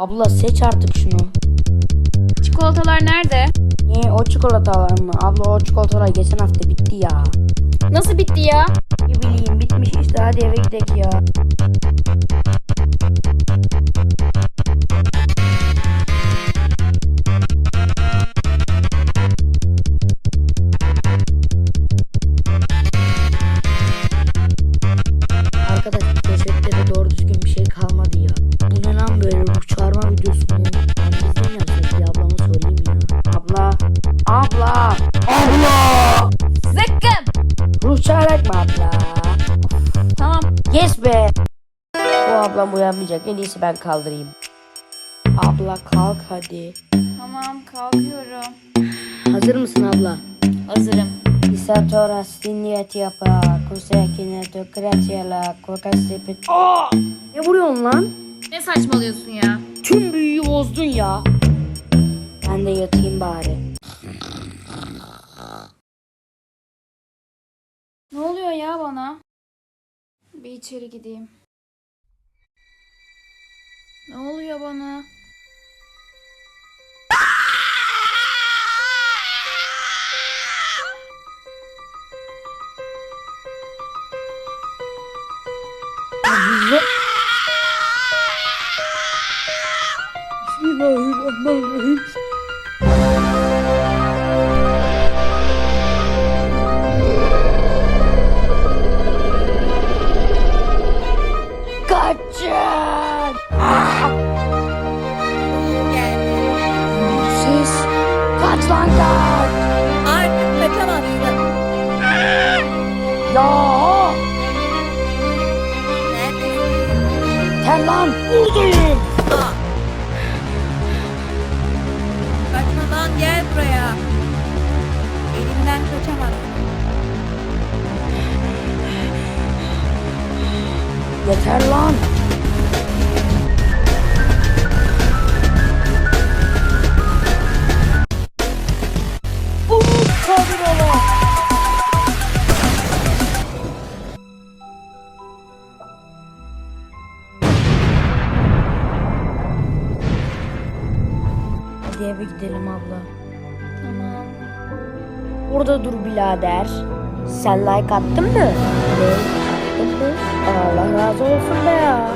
Abla seç artık şunu. Çikolatalar nerede? Niye o çikolatalar mı? Abla o çikolatalar geçen hafta bitti ya. Nasıl bitti ya? Ne bileyim bitmiş işte hadi eve gidelim ya. Mı abla? Tamam. Yes be. Bu ablam uyanmayacak. En iyisi ben kaldırayım. Abla kalk hadi. Tamam kalkıyorum. Hazır mısın abla? Hazırım. Isatora stiniyet yapa. Kusekine tükretiyela. Kukasipit. Aa! Ne vuruyorsun lan? Ne saçmalıyorsun ya? Tüm büyüyü bozdun ya. Ben de yatayım bari. Ne oluyor ya bana? Bir içeri gideyim. Ne oluyor bana? Bismillahirrahmanirrahim. Artık kaçamazsın. Ya! Gel lan buradayım! Gel buraya. Elimden kaçamazsın. Yeter lan! Eve gidelim abla. Tamam. Burada dur birader. Sen like attın mı? Ne? Attın mı? Allah razı olsun be ya.